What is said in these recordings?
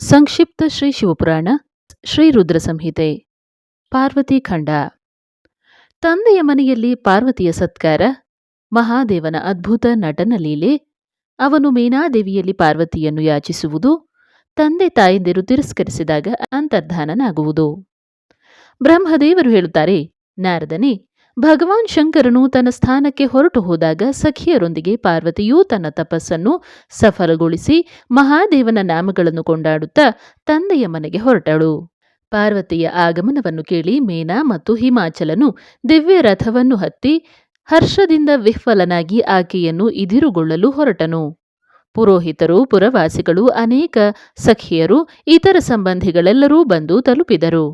ಸಂಕ್ಷಿಪ್ತ ಶ್ರೀ ಶಿವಪುರಾಣ, ಶ್ರೀ ರುದ್ರ ಸಂಹಿತೆ, ಪಾರ್ವತಿ ಖಂಡ. ತಂದೆಯ ಮನೆಯಲ್ಲಿ ಪಾರ್ವತಿಯ ಸತ್ಕಾರ, ಮಹಾದೇವನ ಅದ್ಭುತ ನಟನ ಲೀಲೆ, ಅವನು ಮೇನಾದೇವಿಯಲ್ಲಿ ಪಾರ್ವತಿಯನ್ನು ಯಾಚಿಸುವುದು, ತಂದೆ ತಾಯಂದಿರು ತಿರಸ್ಕರಿಸಿದಾಗ ಅಂತರ್ಧಾನನಾಗುವುದು. ಬ್ರಹ್ಮದೇವರು ಹೇಳುತ್ತಾರೆ, ನಾರದನೇ ಭಗವಾನ್ ಶಂಕರನು ತನ್ನ ಸ್ಥಾನಕ್ಕೆ ಹೊರಟು ಹೋದಾಗ ಸಖಿಯರೊಂದಿಗೆ ಪಾರ್ವತಿಯು ತನ್ನ ತಪಸ್ಸನ್ನು ಸಫಲಗೊಳಿಸಿ ಮಹಾದೇವನ ನಾಮಗಳನ್ನು ಕೊಂಡಾಡುತ್ತಾ ತಂದೆಯ ಮನೆಗೆ ಹೊರಟಳು. ಪಾರ್ವತಿಯ ಆಗಮನವನ್ನು ಕೇಳಿ ಮೇನಾ ಮತ್ತು ಹಿಮಾಚಲನು ದಿವ್ಯ ರಥವನ್ನು ಹತ್ತಿ ಹರ್ಷದಿಂದ ವಿಹ್ವಲನಾಗಿ ಆಕೆಯನ್ನು ಇದಿರುಗೊಳ್ಳಲು ಹೊರಟನು. ಪುರೋಹಿತರು, ಪುರವಾಸಿಗಳು, ಅನೇಕ ಸಖಿಯರು, ಇತರ ಸಂಬಂಧಿಗಳೆಲ್ಲರೂ ಬಂದು ತಲುಪಿದರು.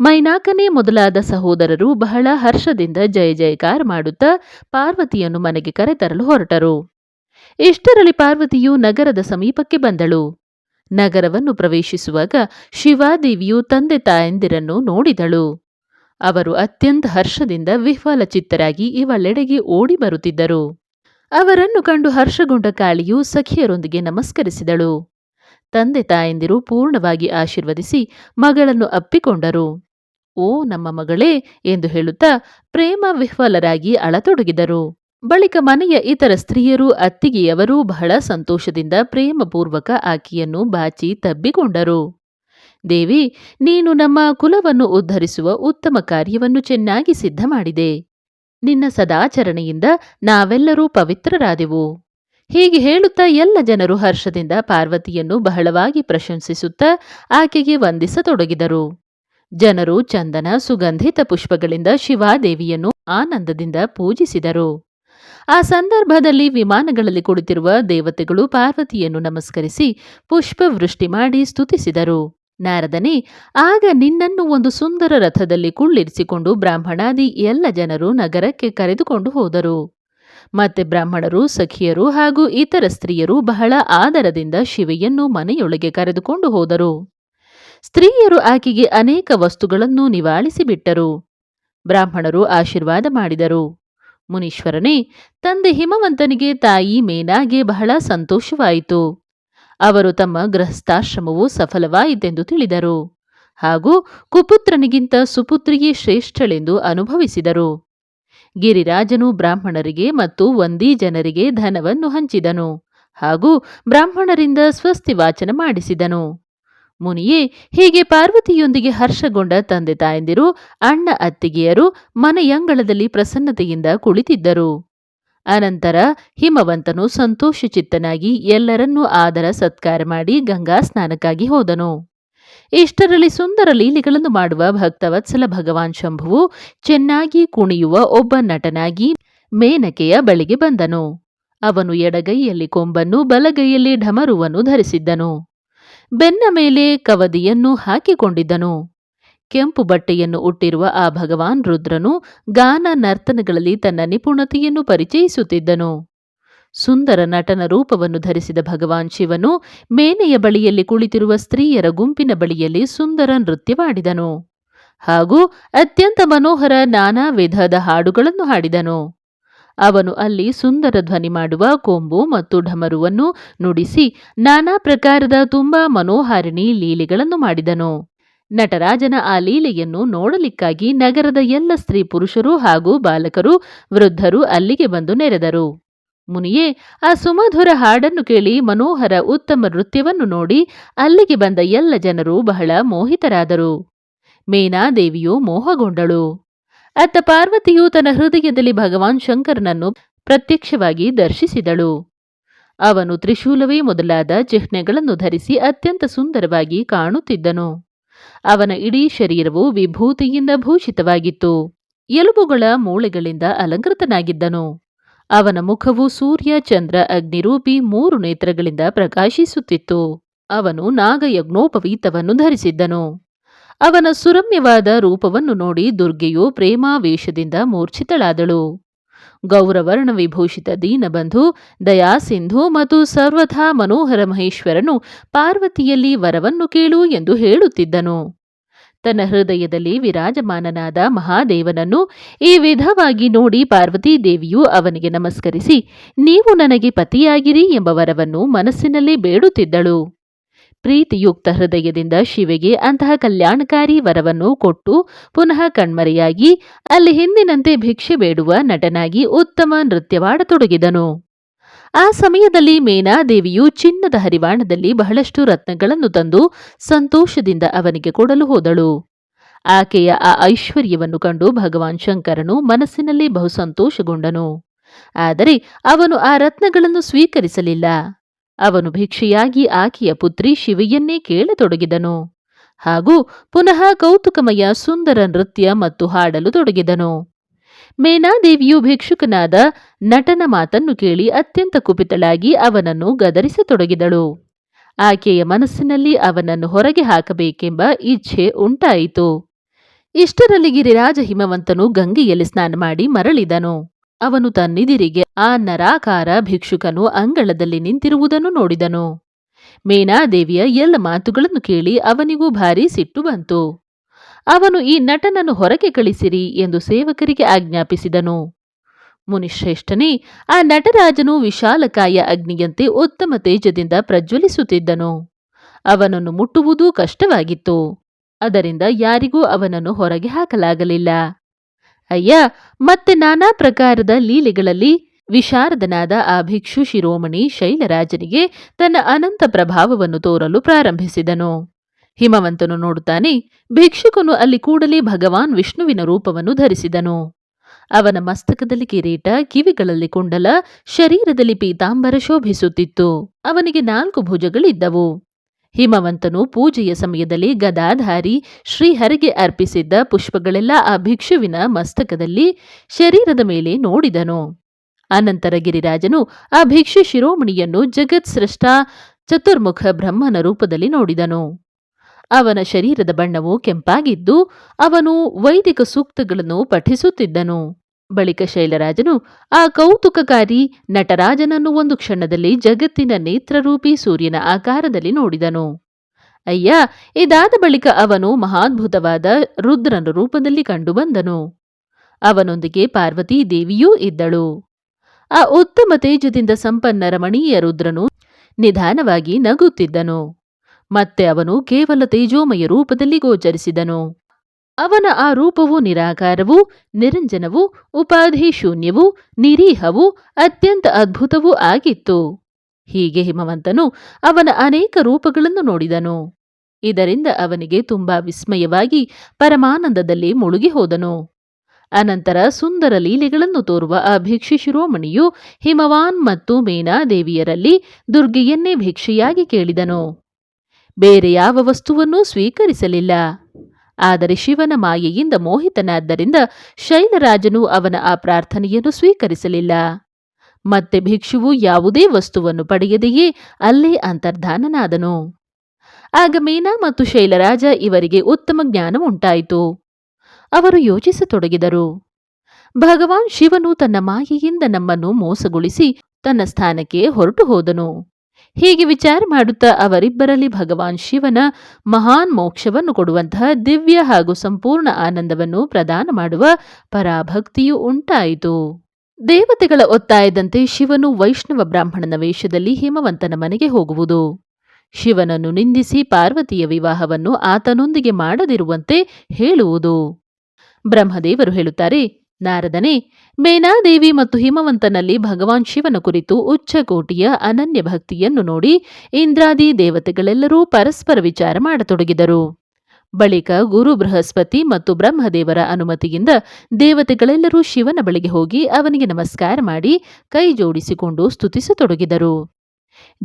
ಮೈನಾಕನೇ ಮೊದಲಾದ ಸಹೋದರರು ಬಹಳ ಹರ್ಷದಿಂದ ಜಯ ಜಯಕಾರ ಮಾಡುತ್ತಾ ಪಾರ್ವತಿಯನ್ನು ಮನೆಗೆ ಕರೆತರಲು ಹೊರಟರು. ಇಷ್ಟರಲ್ಲಿ ಪಾರ್ವತಿಯು ನಗರದ ಸಮೀಪಕ್ಕೆ ಬಂದಳು. ನಗರವನ್ನು ಪ್ರವೇಶಿಸುವಾಗ ಶಿವಾದೇವಿಯು ತಂದೆ ತಾಯಂದಿರನ್ನು ನೋಡಿದಳು. ಅವರು ಅತ್ಯಂತ ಹರ್ಷದಿಂದ ವಿಹ್ವಲ ಚಿತ್ತರಾಗಿ ಇವಳೆಡೆಗೆ ಓಡಿ ಬರುತ್ತಿದ್ದರು. ಅವರನ್ನು ಕಂಡು ಹರ್ಷಗೊಂಡ ಕಾಳಿಯು ಸಖಿಯರೊಂದಿಗೆ ನಮಸ್ಕರಿಸಿದಳು. ತಂದೆ ತಾಯಂದಿರು ಪೂರ್ಣವಾಗಿ ಆಶೀರ್ವದಿಸಿ ಮಗಳನ್ನು ಅಪ್ಪಿಕೊಂಡರು. ಓ ನಮ್ಮ ಮಗಳೇ ಎಂದು ಹೇಳುತ್ತಾ ಪ್ರೇಮ ವಿಹ್ವಲರಾಗಿ ಅಳತೊಡಗಿದರು. ಬಳಿಕ ಮನೆಯ ಇತರ ಸ್ತ್ರೀಯರು, ಅತ್ತಿಗೆಯವರೂ ಬಹಳ ಸಂತೋಷದಿಂದ ಪ್ರೇಮಪೂರ್ವಕ ಆಕೆಯನ್ನು ಬಾಚಿ ತಬ್ಬಿಕೊಂಡರು. ದೇವಿ, ನೀನು ನಮ್ಮ ಕುಲವನ್ನು ಉದ್ಧರಿಸುವ ಉತ್ತಮ ಕಾರ್ಯವನ್ನು ಚೆನ್ನಾಗಿ ಸಿದ್ಧ ಮಾಡಿದೆ ನಿನ್ನ ಸದಾಚರಣೆಯಿಂದ ನಾವೆಲ್ಲರೂ ಪವಿತ್ರರಾದೆವು. ಹೀಗೆ ಹೇಳುತ್ತಾ ಎಲ್ಲ ಜನರು ಹರ್ಷದಿಂದ ಪಾರ್ವತಿಯನ್ನು ಬಹಳವಾಗಿ ಪ್ರಶಂಸಿಸುತ್ತಾ ಆಕೆಗೆ ವಂದಿಸತೊಡಗಿದರು. ಜನರು ಚಂದನ ಸುಗಂಧಿತ ಪುಷ್ಪಗಳಿಂದ ಶಿವಾದೇವಿಯನ್ನು ಆನಂದದಿಂದ ಪೂಜಿಸಿದರು. ಆ ಸಂದರ್ಭದಲ್ಲಿ ವಿಮಾನಗಳಲ್ಲಿ ಕುಳಿತಿರುವ ದೇವತೆಗಳು ಪಾರ್ವತಿಯನ್ನು ನಮಸ್ಕರಿಸಿ ಪುಷ್ಪವೃಷ್ಟಿ ಮಾಡಿ ಸ್ತುತಿಸಿದರು. ನಾರದನೇ, ಆಗ ನಿನ್ನನ್ನು ಒಂದು ಸುಂದರ ರಥದಲ್ಲಿ ಕುಳ್ಳಿರಿಸಿಕೊಂಡು ಬ್ರಾಹ್ಮಣಾದಿ ಎಲ್ಲ ಜನರು ನಗರಕ್ಕೆ ಕರೆದುಕೊಂಡು ಹೋದರು. ಮತ್ತೆ ಬ್ರಾಹ್ಮಣರು, ಸಖಿಯರು ಹಾಗೂ ಇತರ ಸ್ತ್ರೀಯರು ಬಹಳ ಆದರದಿಂದ ಶಿವೆಯನ್ನು ಮನೆಯೊಳಗೆ ಕರೆದುಕೊಂಡು ಹೋದರು. ಸ್ತ್ರೀಯರು ಆಕೆಗೆ ಅನೇಕ ವಸ್ತುಗಳನ್ನು ನಿವಾಳಿಸಿಬಿಟ್ಟರು. ಬ್ರಾಹ್ಮಣರು ಆಶೀರ್ವಾದ ಮಾಡಿದರು. ಮುನೀಶ್ವರನೇ, ತಂದೆ ಹಿಮವಂತನಿಗೆ ತಾಯಿ ಮೇನಾಗೆ ಬಹಳ ಸಂತೋಷವಾಯಿತು. ಅವರು ತಮ್ಮ ಗೃಹಸ್ಥಾಶ್ರಮವು ಸಫಲವಾಯಿತೆಂದು ತಿಳಿದರು. ಹಾಗೂ ಕುಪುತ್ರನಿಗಿಂತ ಸುಪುತ್ರಿಯೇ ಶ್ರೇಷ್ಠಳೆಂದು ಅನುಭವಿಸಿದರು. ಗಿರಿರಾಜನು ಬ್ರಾಹ್ಮಣರಿಗೆ ಮತ್ತು ಒಂದೀ ಜನರಿಗೆ ಧನವನ್ನು ಹಂಚಿದನು ಹಾಗೂ ಬ್ರಾಹ್ಮಣರಿಂದ ಸ್ವಸ್ತಿ ವಾಚನ ಮಾಡಿಸಿದನು. ಮುನಿಯೇ, ಹೀಗೆ ಪಾರ್ವತಿಯೊಂದಿಗೆ ಹರ್ಷಗೊಂಡ ತಂದೆ ತಾಯಂದಿರು, ಅಣ್ಣ ಅತ್ತಿಗೆಯರು ಮನೆಯಂಗಳದಲ್ಲಿ ಪ್ರಸನ್ನತೆಯಿಂದ ಕುಳಿತಿದ್ದರು. ಅನಂತರ ಹಿಮವಂತನು ಸಂತೋಷಚಿತ್ತನಾಗಿ ಎಲ್ಲರನ್ನೂ ಆದರ ಸತ್ಕಾರ ಮಾಡಿ ಗಂಗಾ ಸ್ನಾನಕ್ಕಾಗಿ ಹೋದನು. ಇಷ್ಟರಲ್ಲಿ ಸುಂದರ ಲೀಲೆಗಳನ್ನು ಮಾಡುವ ಭಕ್ತವತ್ಸಲ ಭಗವಾನ್ ಶಂಭುವು ಚೆನ್ನಾಗಿ ಕುಣಿಯುವ ಒಬ್ಬ ನಟನಾಗಿ ಮೇನಕೆಯ ಬಳಿಗೆ ಬಂದನು. ಅವನು ಎಡಗೈಯಲ್ಲಿ ಕೊಂಬನ್ನು, ಬಲಗೈಯಲ್ಲಿ ಢಮರುವನ್ನು ಧರಿಸಿದ್ದನು. ಬೆನ್ನ ಮೇಲೆ ಕವದಿಯನ್ನು ಹಾಕಿಕೊಂಡಿದ್ದನು. ಕೆಂಪು ಬಟ್ಟೆಯನ್ನು ಉಟ್ಟಿರುವ ಆ ಭಗವಾನ್ ರುದ್ರನು ಗಾನ ನರ್ತನಗಳಲ್ಲಿ ತನ್ನ ನಿಪುಣತೆಯನ್ನು ಪರಿಚಯಿಸುತ್ತಿದ್ದನು. ಸುಂದರ ನಟನ ರೂಪವನ್ನು ಧರಿಸಿದ ಭಗವಾನ್ ಶಿವನು ಮೇನೆಯ ಬಳಿಯಲ್ಲಿ ಕುಳಿತಿರುವ ಸ್ತ್ರೀಯರ ಗುಂಪಿನ ಬಳಿಯಲ್ಲಿ ಸುಂದರ ನೃತ್ಯವಾಡಿದನು ಹಾಗೂ ಅತ್ಯಂತ ಮನೋಹರ ನಾನಾ ವಿಧದ ಹಾಡುಗಳನ್ನು ಹಾಡಿದನು. ಅವನು ಅಲ್ಲಿ ಸುಂದರ ಧ್ವನಿ ಮಾಡುವ ಕೊಂಬು ಮತ್ತು ಢಮರುವನ್ನು ನುಡಿಸಿ ನಾನಾ ಪ್ರಕಾರದ ತುಂಬಾ ಮನೋಹಾರಿಣಿ ಲೀಲೆಗಳನ್ನು ಮಾಡಿದನು. ನಟರಾಜನ ಆ ಲೀಲೆಯನ್ನು ನೋಡಲಿಕ್ಕಾಗಿ ನಗರದ ಎಲ್ಲ ಸ್ತ್ರೀ ಪುರುಷರು ಹಾಗೂ ಬಾಲಕರು, ವೃದ್ಧರು ಅಲ್ಲಿಗೆ ಬಂದು ನೆರೆದರು. ಮುನಿಯೇ, ಆ ಸುಮಧುರ ಹಾಡನ್ನು ಕೇಳಿ ಮನೋಹರ ಉತ್ತಮ ನೃತ್ಯವನ್ನು ನೋಡಿ ಅಲ್ಲಿಗೆ ಬಂದ ಎಲ್ಲ ಜನರು ಬಹಳ ಮೋಹಿತರಾದರು. ಮೇನಾದೇವಿಯು ಮೋಹಗೊಂಡಳು. ಅತ್ತ ಪಾರ್ವತಿಯು ತನ್ನ ಹೃದಯದಲ್ಲಿ ಭಗವಾನ್ ಶಂಕರನನ್ನು ಪ್ರತ್ಯಕ್ಷವಾಗಿ ದರ್ಶಿಸಿದಳು. ಅವನು ತ್ರಿಶೂಲವೇ ಮೊದಲಾದ ಚಿಹ್ನೆಗಳನ್ನು ಧರಿಸಿ ಅತ್ಯಂತ ಸುಂದರವಾಗಿ ಕಾಣುತ್ತಿದ್ದನು. ಅವನ ಇಡೀ ಶರೀರವು ವಿಭೂತಿಯಿಂದ ಭೂಷಿತವಾಗಿತ್ತು. ಎಲುಬುಗಳ ಮೂಳೆಗಳಿಂದ ಅಲಂಕೃತನಾಗಿದ್ದನು. ಅವನ ಮುಖವು ಸೂರ್ಯ, ಚಂದ್ರ, ಅಗ್ನಿರೂಪಿ ಮೂರು ನೇತ್ರಗಳಿಂದ ಪ್ರಕಾಶಿಸುತ್ತಿತ್ತು. ಅವನು ನಾಗಯಜ್ಞೋಪವೀತವನ್ನು ಧರಿಸಿದ್ದನು. ಅವನ ಸುರಮ್ಯವಾದ ರೂಪವನ್ನು ನೋಡಿ ದುರ್ಗೆಯು ಪ್ರೇಮಾವೇಶದಿಂದ ಮೂರ್ಛಿತಳಾದಳು. ಗೌರವರ್ಣ ವಿಭೂಷಿತ ದೀನಬಂಧು, ದಯಾಸಿಂಧು ಮತ್ತು ಸರ್ವಥಾ ಮನೋಹರ ಮಹೇಶ್ವರನು ಪಾರ್ವತಿಯಲ್ಲಿ ವರವನ್ನು ಕೇಳು ಎಂದು ಹೇಳುತ್ತಿದ್ದನು. ತನ್ನ ಹೃದಯದಲ್ಲಿ ವಿರಾಜಮಾನನಾದ ಮಹಾದೇವನನ್ನು ಈ ವಿಧವಾಗಿ ನೋಡಿ ಪಾರ್ವತೀದೇವಿಯು ಅವನಿಗೆ ನಮಸ್ಕರಿಸಿ, ನೀವು ನನಗೆ ಪತಿಯಾಗಿರಿ ಎಂಬ ವರವನ್ನು ಮನಸ್ಸಿನಲ್ಲಿ ಬೇಡುತ್ತಿದ್ದಳು. ಪ್ರೀತಿಯುಕ್ತ ಹೃದಯದಿಂದ ಶಿವೆಗೆ ಅಂತಹ ಕಲ್ಯಾಣಕಾರಿ ವರವನ್ನು ಕೊಟ್ಟು ಪುನಃ ಕಣ್ಮರೆಯಾಗಿ ಅಲ್ಲಿ ಹಿಂದಿನಂತೆ ಭಿಕ್ಷೆ ಬೇಡುವ ನಟನಾಗಿ ಉತ್ತಮ ನೃತ್ಯವಾಡತೊಡಗಿದನು ಆ ಸಮಯದಲ್ಲಿ ಮೇನಾದೇವಿಯು ಚಿನ್ನದ ಹರಿವಾಣದಲ್ಲಿ ಬಹಳಷ್ಟು ರತ್ನಗಳನ್ನು ತಂದು ಸಂತೋಷದಿಂದ ಅವನಿಗೆ ಕೊಡಲು ಹೋದಳು. ಆಕೆಯ ಆ ಐಶ್ವರ್ಯವನ್ನು ಕಂಡು ಭಗವಾನ್ ಶಂಕರನು ಮನಸ್ಸಿನಲ್ಲಿ ಬಹು ಸಂತೋಷಗೊಂಡನು ಆದರೆ ಅವನು ಆ ರತ್ನಗಳನ್ನು ಸ್ವೀಕರಿಸಲಿಲ್ಲ. ಅವನು ಭಿಕ್ಷೆಯಾಗಿ ಆಕೆಯ ಪುತ್ರಿ ಶಿವಿಯನ್ನೇ ಕೇಳತೊಡಗಿದನು. ಹಾಗೂ ಪುನಃ ಕೌತುಕಮಯ ಸುಂದರ ನೃತ್ಯ ಮತ್ತು ಹಾಡಲು ತೊಡಗಿದನು. ಮೇನಾದೇವಿಯು ಭಿಕ್ಷುಕನಾದ ನಟನ ಮಾತನ್ನು ಕೇಳಿ ಅತ್ಯಂತ ಕುಪಿತಳಾಗಿ ಅವನನ್ನು ಗದರಿಸತೊಡಗಿದಳು. ಆಕೆಯ ಮನಸ್ಸಿನಲ್ಲಿ ಅವನನ್ನು ಹೊರಗೆ ಹಾಕಬೇಕೆಂಬ ಇಚ್ಛೆ ಉಂಟಾಯಿತು. ಇಷ್ಟರಲ್ಲಿ ಗಿರಿರಾಜ ಹಿಮವಂತನು ಗಂಗೆಯಲ್ಲಿ ಸ್ನಾನ ಮಾಡಿ ಮರಳಿದನು. ಅವನು ತನ್ನಿದಿರಿಗೆ ಆ ನರಾಕಾರ ಭಿಕ್ಷುಕನು ಅಂಗಳದಲ್ಲಿ ನಿಂತಿರುವುದನ್ನು ನೋಡಿದನು. ಮೇನಾದೇವಿಯ ಎಲ್ಲ ಮಾತುಗಳನ್ನು ಕೇಳಿ ಅವನಿಗೂ ಭಾರಿ ಸಿಟ್ಟು ಬಂತು. ಅವನು ಈ ನಟನನ್ನು ಹೊರಗೆ ಕಳಿಸಿರಿ ಎಂದು ಸೇವಕರಿಗೆ ಆಜ್ಞಾಪಿಸಿದನು. ಮುನಿಶ್ರೇಷ್ಠನೇ, ಆ ನಟರಾಜನು ವಿಶಾಲಕಾಯ ಅಗ್ನಿಯಂತೆ ಉತ್ತಮ ತೇಜದಿಂದ ಪ್ರಜ್ವಲಿಸುತ್ತಿದ್ದನು. ಅವನನ್ನು ಮುಟ್ಟುವುದೂ ಕಷ್ಟವಾಗಿತ್ತು. ಅದರಿಂದ ಯಾರಿಗೂ ಅವನನ್ನು ಹೊರಗೆ ಹಾಕಲಾಗಲಿಲ್ಲ. ಅಯ್ಯ, ಮತ್ತೆ ನಾನಾ ಪ್ರಕಾರದ ಲೀಲೆಗಳಲ್ಲಿ ವಿಶಾರದನಾದ ಆ ಭಿಕ್ಷು ಶಿರೋಮಣಿ ಶೈಲರಾಜನಿಗೆ ತನ್ನ ಅನಂತ ಪ್ರಭಾವವನ್ನು ತೋರಲು ಪ್ರಾರಂಭಿಸಿದನು. ಹಿಮವಂತನು ನೋಡುತ್ತಾನೆ, ಭಿಕ್ಷುಕನು ಅಲ್ಲಿ ಕೂಡಲೇ ಭಗವಾನ್ ವಿಷ್ಣುವಿನ ರೂಪವನ್ನು ಧರಿಸಿದನು. ಅವನ ಮಸ್ತಕದಲ್ಲಿ ಕಿರೀಟ, ಕಿವಿಗಳಲ್ಲಿ ಕುಂಡಲ, ಶರೀರದಲ್ಲಿ ಪೀತಾಂಬರ ಶೋಭಿಸುತ್ತಿತ್ತು. ಅವನಿಗೆ ನಾಲ್ಕು ಭುಜಗಳಿದ್ದವು. ಹಿಮವಂತನು ಪೂಜೆಯ ಸಮಯದಲ್ಲಿ ಗದಾಧಾರಿ ಶ್ರೀಹರಿಗೆ ಅರ್ಪಿಸಿದ್ದ ಪುಷ್ಪಗಳೆಲ್ಲ ಆ ಭಿಕ್ಷುವಿನ ಮಸ್ತಕದಲ್ಲಿ ಶರೀರದ ಮೇಲೆ ನೋಡಿದನು. ಅನಂತರ ಗಿರಿರಾಜನು ಆ ಭಿಕ್ಷು ಶಿರೋಮಣಿಯನ್ನು ಜಗತ್ ಸೃಷ್ಟ ಚತುರ್ಮುಖ ಬ್ರಹ್ಮನ ರೂಪದಲ್ಲಿ ನೋಡಿದನು. ಅವನ ಶರೀರದ ಬಣ್ಣವು ಕೆಂಪಾಗಿದ್ದು ಅವನು ವೈದಿಕ ಸೂಕ್ತಗಳನ್ನು ಪಠಿಸುತ್ತಿದ್ದನು. ಬಳಿಕ ಶೈಲರಾಜನು, ಆ ಕೌತುಕಕಾರಿ ನಟರಾಜನನ್ನು ಒಂದು ಕ್ಷಣದಲ್ಲಿ ಜಗತ್ತಿನ ನೇತ್ರರೂಪಿ ಸೂರ್ಯನ ಆಕಾರದಲ್ಲಿ ನೋಡಿದನು. ಅಯ್ಯ, ಇದಾದ ಬಳಿಕ ಅವನು ಮಹಾದ್ಭುತವಾದ ರುದ್ರನ ರೂಪದಲ್ಲಿ ಕಂಡುಬಂದನು ಅವನೊಂದಿಗೆ ಪಾರ್ವತೀ ದೇವಿಯೂ ಇದ್ದಳು. ಆ ಉತ್ತಮ ತೇಜದಿಂದ ಸಂಪನ್ನ ರಮಣೀಯ ರುದ್ರನು ನಿಧಾನವಾಗಿ ನಗುತ್ತಿದ್ದನು. ಮತ್ತೆ ಅವನು ಕೇವಲ ತೇಜೋಮಯ ರೂಪದಲ್ಲಿ ಗೋಚರಿಸಿದನು. ಅವನ ಆ ರೂಪವು ನಿರಾಕಾರವೂ, ನಿರಂಜನವೂ, ಉಪಾಧಿ ಶೂನ್ಯವು, ನಿರೀಹವೂ, ಅತ್ಯಂತ ಅದ್ಭುತವೂ ಆಗಿತ್ತು. ಹೀಗೆ ಹಿಮವಂತನು ಅವನ ಅನೇಕ ರೂಪಗಳನ್ನು ನೋಡಿದನು. ಇದರಿಂದ ಅವನಿಗೆ ತುಂಬಾ ವಿಸ್ಮಯವಾಗಿ ಪರಮಾನಂದದಲ್ಲಿ ಮುಳುಗಿ ಹೋದನು. ಅನಂತರ ಸುಂದರ ಲೀಲೆಗಳನ್ನು ತೋರುವ ಆ ಭಿಕ್ಷಿ ಶಿರೋಮಣಿಯು ಹಿಮವಾನ್ ಮತ್ತು ಮೇನಾದೇವಿಯರಲ್ಲಿ ದುರ್ಗೆಯನ್ನೇ ಭಿಕ್ಷೆಯಾಗಿ ಕೇಳಿದನು. ಬೇರೆ ಯಾವ ವಸ್ತುವನ್ನೂ ಸ್ವೀಕರಿಸಲಿಲ್ಲ. ಆದರೆ ಶಿವನ ಮಾಯೆಯಿಂದ ಮೋಹಿತನಾದ್ದರಿಂದ ಶೈಲರಾಜನು ಅವನ ಆ ಪ್ರಾರ್ಥನೆಯನ್ನು ಸ್ವೀಕರಿಸಲಿಲ್ಲ. ಮತ್ತೆ ಭಿಕ್ಷುವು ಯಾವುದೇ ವಸ್ತುವನ್ನು ಪಡೆಯದೆಯೇ ಅಲ್ಲೇ ಅಂತರ್ಧಾನನಾದನು. ಆಗ ಮೀನಾ ಮತ್ತು ಶೈಲರಾಜ ಇವರಿಗೆ ಉತ್ತಮ ಜ್ಞಾನ ಉಂಟಾಯಿತು. ಅವರು ಯೋಚಿಸತೊಡಗಿದರು. ಭಗವಾನ್ ಶಿವನು ತನ್ನ ಮಾಯೆಯಿಂದ ನಮ್ಮನ್ನು ಮೋಸಗೊಳಿಸಿ ತನ್ನ ಸ್ಥಾನಕ್ಕೆ ಹೊರಟು ಹೋದನು ಹೀಗೆ ವಿಚಾರ ಮಾಡುತ್ತಾ ಅವರಿಬ್ಬರಲ್ಲಿ ಭಗವಾನ್ ಶಿವನ ಮಹಾನ್ ಮೋಕ್ಷವನ್ನು ಕೊಡುವಂತಹ ದಿವ್ಯ ಹಾಗೂ ಸಂಪೂರ್ಣ ಆನಂದವನ್ನು ಪ್ರದಾನ ಮಾಡುವ ಪರಾಭಕ್ತಿಯು ಉಂಟಾಯಿತು. ದೇವತೆಗಳ ಒತ್ತಾಯದಂತೆ ಶಿವನು ವೈಷ್ಣವ ಬ್ರಾಹ್ಮಣನ ವೇಷದಲ್ಲಿ ಹಿಮವಂತನ ಮನೆಗೆ ಹೋಗುವುದು. ಶಿವನನ್ನು ನಿಂದಿಸಿ ಪಾರ್ವತಿಯ ವಿವಾಹವನ್ನು ಆತನೊಂದಿಗೆ ಮಾಡದಿರುವಂತೆ ಹೇಳುವುದು. ಬ್ರಹ್ಮದೇವರು ಹೇಳುತ್ತಾರೆ ನಾರದನೇ, ಮೇನಾದೇವಿ ಮತ್ತು ಹಿಮವಂತನಲ್ಲಿ ಭಗವಾನ್ ಶಿವನ ಕುರಿತು ಉಚ್ಚಕೋಟಿಯ ಅನನ್ಯ ಭಕ್ತಿಯನ್ನು ನೋಡಿ ಇಂದ್ರಾದಿ ದೇವತೆಗಳೆಲ್ಲರೂ ಪರಸ್ಪರ ವಿಚಾರ ಮಾಡತೊಡಗಿದರು. ಬಳಿಕ ಗುರು ಬೃಹಸ್ಪತಿ ಮತ್ತು ಬ್ರಹ್ಮದೇವರ ಅನುಮತಿಯಿಂದ ದೇವತೆಗಳೆಲ್ಲರೂ ಶಿವನ ಬಳಿಗೆ ಹೋಗಿ ಅವನಿಗೆ ನಮಸ್ಕಾರ ಮಾಡಿ ಕೈ ಜೋಡಿಸಿಕೊಂಡು ಸ್ತುತಿಸತೊಡಗಿದರು.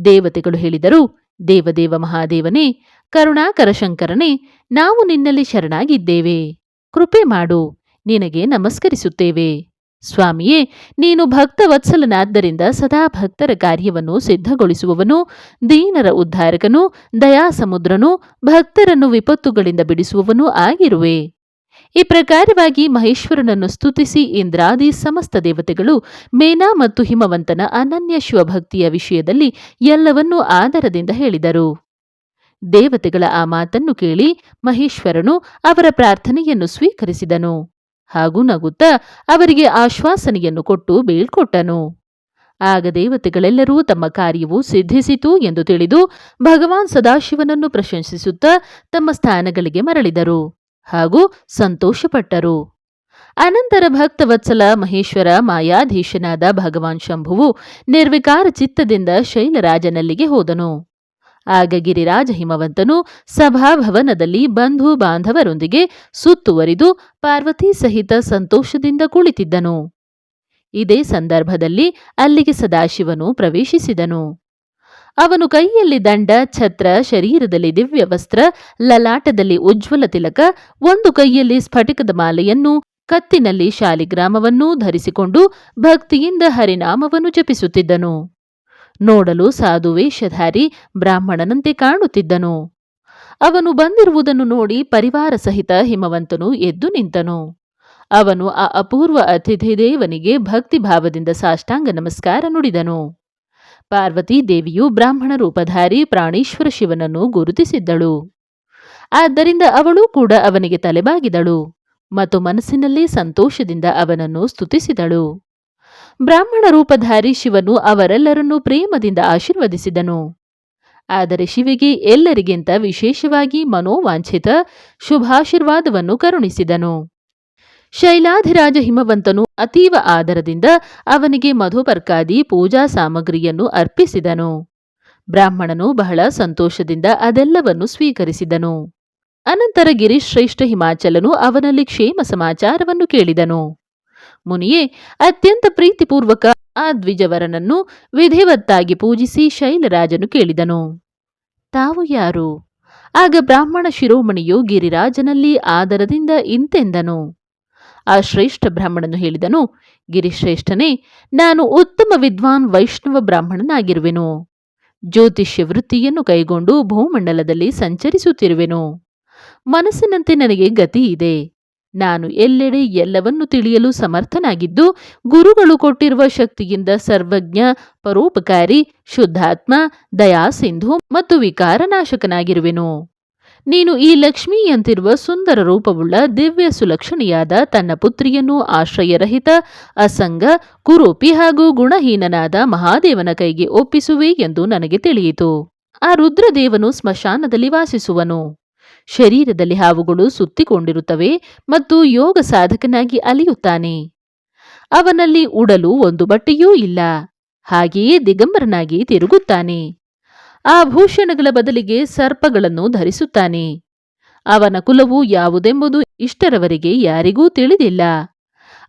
ದೇವತೆಗಳು ಹೇಳಿದರು, ದೇವದೇವ ಮಹಾದೇವನೇ, ಕರುಣಾಕರ ಶಂಕರನೇ, ನಾವು ನಿನ್ನಲ್ಲಿ ಶರಣಾಗಿದ್ದೇವೆ. ಕೃಪೆ ಮಾಡು. ನಿನಗೆ ನಮಸ್ಕರಿಸುತ್ತೇವೆ. ಸ್ವಾಮಿಯೇ, ನೀನು ಭಕ್ತವತ್ಸಲನಾದ್ದರಿಂದ ಸದಾ ಭಕ್ತರ ಕಾರ್ಯವನ್ನು ಸಿದ್ಧಗೊಳಿಸುವವನು, ದೀನರ ಉದ್ಧಾರಕನು, ದಯಾಸಮುದ್ರನು, ಭಕ್ತರನ್ನು ವಿಪತ್ತುಗಳಿಂದ ಬಿಡಿಸುವವನು ಆಗಿರುವೆ. ಈ ಪ್ರಕಾರವಾಗಿ ಮಹೇಶ್ವರನನ್ನು ಸ್ತುತಿಸಿ ಇಂದ್ರಾದಿ ಸಮಸ್ತ ದೇವತೆಗಳು, ಮೇನಾ ಮತ್ತು ಹಿಮವಂತನ ಅನನ್ಯ ಶಿವಭಕ್ತಿಯ ವಿಷಯದಲ್ಲಿ ಎಲ್ಲವನ್ನೂ ಆದರದಿಂದ ಹೇಳಿದರು. ದೇವತೆಗಳ ಆ ಮಾತನ್ನು ಕೇಳಿ ಮಹೇಶ್ವರನು ಅವರ ಪ್ರಾರ್ಥನೆಯನ್ನು ಸ್ವೀಕರಿಸಿದನು. ಹಾಗೂ ನಗುತ್ತಾ ಅವರಿಗೆ ಆಶ್ವಾಸನೆಯನ್ನು ಕೊಟ್ಟು ಬೀಳ್ಕೊಟ್ಟನು. ಆಗ ದೇವತೆಗಳೆಲ್ಲರೂ ತಮ್ಮ ಕಾರ್ಯವು ಸಿದ್ಧಿಸಿತು ಎಂದು ತಿಳಿದು ಭಗವಾನ್ ಸದಾಶಿವನನ್ನು ಪ್ರಶಂಸಿಸುತ್ತಾ ತಮ್ಮ ಸ್ಥಾನಗಳಿಗೆ ಮರಳಿದರು ಹಾಗೂ ಸಂತೋಷಪಟ್ಟರು. ಅನಂತರ ಭಕ್ತವತ್ಸಲ ಮಹೇಶ್ವರ ಮಾಯಾಧೀಶನಾದ ಭಗವಾನ್ ಶಂಭುವು ನಿರ್ವಿಕಾರ ಚಿತ್ತದಿಂದ ಶೈಲರಾಜನಲ್ಲಿಗೆ ಹೋದನು. ಆಗ ಗಿರಿರಾಜ ಹಿಮವಂತನು ಸಭಾಭವನದಲ್ಲಿ ಬಂಧು ಬಾಂಧವರೊಂದಿಗೆ ಸುತ್ತುವರಿದು ಪಾರ್ವತಿ ಸಹಿತ ಸಂತೋಷದಿಂದ ಕುಳಿತಿದ್ದನು. ಇದೇ ಸಂದರ್ಭದಲ್ಲಿ ಅಲ್ಲಿಗೆ ಸದಾಶಿವನು ಪ್ರವೇಶಿಸಿದನು. ಅವನು ಕೈಯಲ್ಲಿ ದಂಡ, ಛತ್ರ, ಶರೀರದಲ್ಲಿ ದಿವ್ಯ ವಸ್ತ್ರ ಲಲಾಟದಲ್ಲಿ ಉಜ್ವಲ ತಿಲಕ, ಒಂದು ಕೈಯಲ್ಲಿ ಸ್ಫಟಿಕದ ಮಾಲೆಯನ್ನು, ಕತ್ತಿನಲ್ಲಿ ಶಾಲಿಗ್ರಾಮವನ್ನೂ ಧರಿಸಿಕೊಂಡು ಭಕ್ತಿಯಿಂದ ಹರಿನಾಮವನ್ನು ಜಪಿಸುತ್ತಿದ್ದನು. ನೋಡಲು ಸಾಧು ವೇಷಧಾರಿ ಬ್ರಾಹ್ಮಣನಂತೆ ಕಾಣುತ್ತಿದ್ದನು. ಅವನು ಬಂದಿರುವುದನ್ನು ನೋಡಿ ಪರಿವಾರ ಸಹಿತ ಹಿಮವಂತನು ಎದ್ದು ನಿಂತನು. ಅವನು ಆ ಅಪೂರ್ವ ಅತಿಥಿ ದೇವನಿಗೆ ಭಕ್ತಿ ಭಾವದಿಂದ ಸಾಷ್ಟಾಂಗ ನಮಸ್ಕಾರ ನುಡಿದನು. ಪಾರ್ವತಿ ದೇವಿಯು ಬ್ರಾಹ್ಮಣ ರೂಪಧಾರಿ ಪ್ರಾಣೇಶ್ವರ ಶಿವನನ್ನು ಗುರುತಿಸಿದ್ದಳು. ಆದ್ದರಿಂದ ಅವಳು ಕೂಡ ಅವನಿಗೆ ತಲೆಬಾಗಿದಳು. ಮತ್ತು ಮನಸ್ಸಿನಲ್ಲಿ ಸಂತೋಷದಿಂದ ಅವನನ್ನು ಸ್ತುತಿಸಿದಳು. ಬ್ರಾಹ್ಮಣ ರೂಪಧಾರಿ ಶಿವನು ಅವರೆಲ್ಲರನ್ನೂ ಪ್ರೇಮದಿಂದ ಆಶೀರ್ವದಿಸಿದನು. ಆದರೆ ಶಿವಿಗೆ ಎಲ್ಲರಿಗಿಂತ ವಿಶೇಷವಾಗಿ ಮನೋವಾಂಛಿತ ಶುಭಾಶೀರ್ವಾದವನ್ನು ಕರುಣಿಸಿದನು. ಶೈಲಾಧಿರಾಜ ಹಿಮವಂತನು ಅತೀವ ಆದರದಿಂದ ಅವನಿಗೆ ಮಧುಪರ್ಕಾದಿ ಪೂಜಾ ಸಾಮಗ್ರಿಯನ್ನು ಅರ್ಪಿಸಿದನು. ಬ್ರಾಹ್ಮಣನು ಬಹಳ ಸಂತೋಷದಿಂದ ಅದೆಲ್ಲವನ್ನು ಸ್ವೀಕರಿಸಿದನು. ಅನಂತರ ಗಿರಿಶ್ರೇಷ್ಠ ಹಿಮಾಚಲನು ಅವನಲ್ಲಿ ಕ್ಷೇಮ ಸಮಾಚಾರವನ್ನು ಕೇಳಿದನು. ಮುನಿಯೇ, ಅತ್ಯಂತ ಪ್ರೀತಿಪೂರ್ವಕ ಆ ದ್ವಿಜವರನನ್ನು ವಿಧಿವತ್ತಾಗಿ ಪೂಜಿಸಿ ಶೈಲರಾಜನು ಕೇಳಿದನು. ತಾವು ಯಾರು? ಆಗ ಬ್ರಾಹ್ಮಣ ಶಿರೋಮಣಿಯು ಗಿರಿರಾಜನಲ್ಲಿ ಆದರದಿಂದ ಇಂತೆಂದನು. ಆ ಶ್ರೇಷ್ಠ ಬ್ರಾಹ್ಮಣನು ಹೇಳಿದನು, ಗಿರಿಶ್ರೇಷ್ಠನೇ, ನಾನು ಉತ್ತಮ ವಿದ್ವಾನ್ ವೈಷ್ಣವ ಬ್ರಾಹ್ಮಣನಾಗಿರುವೆನು. ಜ್ಯೋತಿಷ್ಯ ವೃತ್ತಿಯನ್ನು ಕೈಗೊಂಡು ಭೂಮಂಡಲದಲ್ಲಿ ಸಂಚರಿಸುತ್ತಿರುವೆನು. ಮನಸ್ಸಿನಂತೆ ನನಗೆ ಗತಿ ಇದೆ ನಾನು ಎಲ್ಲೆಡೆ ಎಲ್ಲವನ್ನು ತಿಳಿಯಲು ಸಮರ್ಥನಾಗಿದ್ದು, ಗುರುಗಳು ಕೊಟ್ಟಿರುವ ಶಕ್ತಿಯಿಂದ ಸರ್ವಜ್ಞ, ಪರೋಪಕಾರಿ, ಶುದ್ಧಾತ್ಮ, ದಯಾಸಿಂಧು ಮತ್ತು ವಿಕಾರನಾಶಕನಾಗಿರುವೆನು. ನೀನು ಈ ಲಕ್ಷ್ಮಿಯಂತಿರುವ ಸುಂದರ ರೂಪವುಳ್ಳ ದಿವ್ಯ ಸುಲಕ್ಷಣಿಯಾದ ತನ್ನ ಪುತ್ರಿಯನ್ನು ಆಶ್ರಯರಹಿತ, ಅಸಂಗ, ಕುರೂಪಿ ಹಾಗೂ ಗುಣಹೀನನಾದ ಮಹಾದೇವನ ಕೈಗೆ ಒಪ್ಪಿಸುವೆ ಎಂದು ನನಗೆ ತಿಳಿಯಿತು. ಆ ರುದ್ರದೇವನು ಸ್ಮಶಾನದಲ್ಲಿ ವಾಸಿಸುವನು. ಶರೀರದಲ್ಲಿ ಹಾವುಗಳು ಸುತ್ತಿಕೊಂಡಿರುತ್ತವೆ ಮತ್ತು ಯೋಗ ಸಾಧಕನಾಗಿ ಅಲಿಯುತ್ತಾನೆ. ಅವನಲ್ಲಿ ಉಡಲು ಒಂದು ಬಟ್ಟೆಯೂ ಇಲ್ಲ. ಹಾಗೆಯೇ ದಿಗಂಬರನಾಗಿ ತಿರುಗುತ್ತಾನೆ. ಆಭೂಷಣಗಳ ಬದಲಿಗೆ ಸರ್ಪಗಳನ್ನು ಧರಿಸುತ್ತಾನೆ. ಅವನ ಕುಲವು ಯಾವುದೆಂಬುದು ಇಷ್ಟರವರೆಗೆ ಯಾರಿಗೂ ತಿಳಿದಿಲ್ಲ.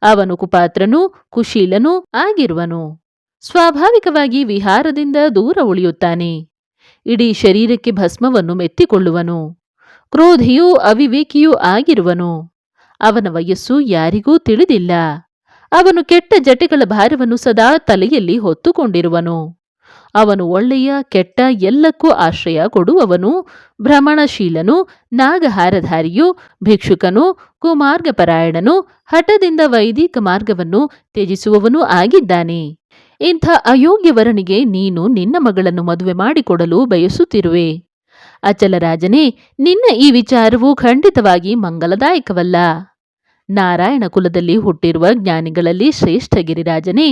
ಅವನು ಕುಪಾತ್ರನೂ, ಕುಶೀಲನೂ ಆಗಿರುವನು. ಸ್ವಾಭಾವಿಕವಾಗಿ ವಿಹಾರದಿಂದ ದೂರ ಉಳಿಯುತ್ತಾನೆ. ಇಡೀ ಶರೀರಕ್ಕೆ ಭಸ್ಮವನ್ನು ಮೆತ್ತಿಕೊಳ್ಳುವನು. ಕ್ರೋಧಿಯೂ ಅವಿವೇಕಿಯೂ ಆಗಿರುವನು. ಅವನ ವಯಸ್ಸು ಯಾರಿಗೂ ತಿಳಿದಿಲ್ಲ. ಅವನು ಕೆಟ್ಟ ಜಟೆಗಳ ಭಾರವನ್ನು ಸದಾ ತಲೆಯಲ್ಲಿ ಹೊತ್ತುಕೊಂಡಿರುವನು. ಅವನು ಒಳ್ಳೆಯ, ಕೆಟ್ಟ ಎಲ್ಲಕ್ಕೂ ಆಶ್ರಯ ಕೊಡುವವನು, ಭ್ರಮಣಶೀಲನು, ನಾಗಹಾರಧಾರಿಯು, ಭಿಕ್ಷುಕನು, ಕುಮಾರ್ಗಪರಾಯಣನು, ಹಠದಿಂದ ವೈದಿಕ ಮಾರ್ಗವನ್ನು ತ್ಯಜಿಸುವವನೂ ಆಗಿದ್ದಾನೆ. ಇಂಥ ಅಯೋಗ್ಯವರನಿಗೆ ನೀನು ನಿನ್ನ ಮಗಳನ್ನು ಮದುವೆ ಮಾಡಿಕೊಡಲು ಬಯಸುತ್ತಿರುವೆ. ಅಚಲರಾಜನೇ ನಿನ್ನ ಈ ವಿಚಾರವು ಖಂಡಿತವಾಗಿ ಮಂಗಲದಾಯಕವಲ್ಲ. ನಾರಾಯಣ ಕುಲದಲ್ಲಿ ಹುಟ್ಟಿರುವ ಜ್ಞಾನಿಗಳಲ್ಲಿ ಶ್ರೇಷ್ಠ ಗಿರಿರಾಜನೇ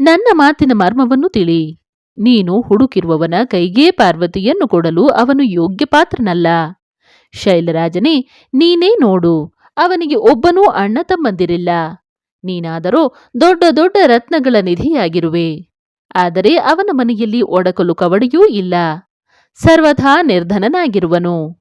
ನನ್ನ ಮಾತಿನ ಮರ್ಮವನ್ನು ತಿಳಿ. ನೀನು ಹುಡುಕಿರುವವನ ಕೈಗೇ ಪಾರ್ವತಿಯನ್ನು ಕೊಡಲು ಅವನು ಯೋಗ್ಯ ಪಾತ್ರನಲ್ಲ. ಶೈಲರಾಜನೇ ನೀನೇ ನೋಡು, ಅವನಿಗೆ ಒಬ್ಬನೂ ಅಣ್ಣ ತಮ್ಮಂದಿರಿಲ್ಲ. ನೀನಾದರೂ ದೊಡ್ಡ ದೊಡ್ಡ ರತ್ನಗಳ ನಿಧಿಯಾಗಿರುವೆ. ಆದರೆ ಅವನ ಮನೆಯಲ್ಲಿ ಒಡಕಲು ಕವಡೆಯೂ ಇಲ್ಲ. ಸರ್ವಥಾ ನಿರ್ಧನನಾಗಿರುವನು.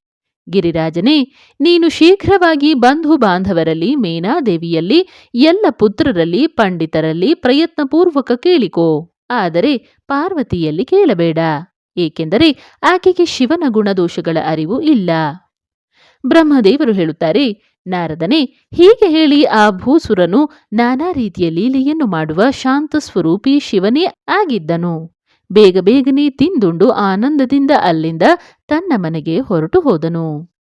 ಗಿರಿರಾಜನೇ, ನೀನು ಶೀಘ್ರವಾಗಿ ಬಂಧು ಬಾಂಧವರಲ್ಲಿ ಮೇನಾದೇವಿಯಲ್ಲಿ, ಎಲ್ಲ ಪುತ್ರರಲ್ಲಿ, ಪಂಡಿತರಲ್ಲಿ ಪ್ರಯತ್ನಪೂರ್ವಕ ಕೇಳಿಕೋ. ಆದರೆ ಪಾರ್ವತಿಯಲ್ಲಿ ಕೇಳಬೇಡ. ಏಕೆಂದರೆ ಆಕೆಗೆ ಶಿವನ ಗುಣದೋಷಗಳ ಅರಿವು ಇಲ್ಲ. ಬ್ರಹ್ಮದೇವರು ಹೇಳುತ್ತಾರೆ, ನಾರದನೇ, ಹೀಗೆ ಹೇಳಿ ಆ ಭೂಸುರನು ನಾನಾ ರೀತಿಯ ಲೀಲೆಯನ್ನು ಮಾಡುವ ಶಾಂತ ಸ್ವರೂಪಿ ಶಿವನೇ ಆಗಿದ್ದನು. ಬೇಗ ಬೇಗನೆ ತಿಂದುಂಡು ಆನಂದದಿಂದ ಅಲ್ಲಿಂದ ತನ್ನ ಮನೆಗೆ ಹೊರಟು ಹೋದನು.